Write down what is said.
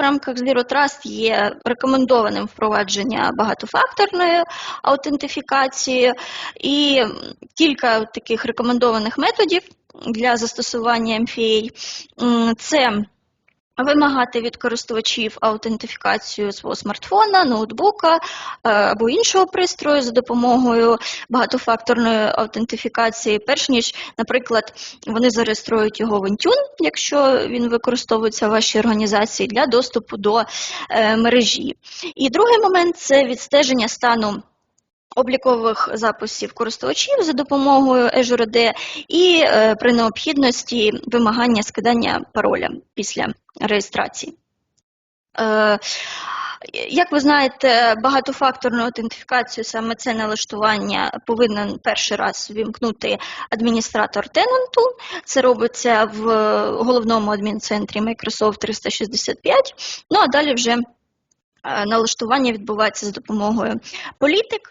в рамках Zero Trust є рекомендованим впровадження багатофакторної аутентифікації і кілька таких рекомендованих методів для застосування MFA. Це вимагати від користувачів аутентифікацію свого смартфона, ноутбука е, або іншого пристрою за допомогою багатофакторної аутентифікації, перш ніж, наприклад, вони зареєструють його в Intune, якщо він використовується в вашій організації для доступу до е, мережі. І другий момент це відстеження стану. Облікових записів користувачів за допомогою Azure AD і е, при необхідності вимагання скидання пароля після реєстрації. Е, як ви знаєте, багатофакторну аутентифікацію саме це налаштування повинен перший раз ввімкнути адміністратор тенанту. Це робиться в головному адмінцентрі Microsoft 365. Ну а далі вже е, налаштування відбувається за допомогою політик.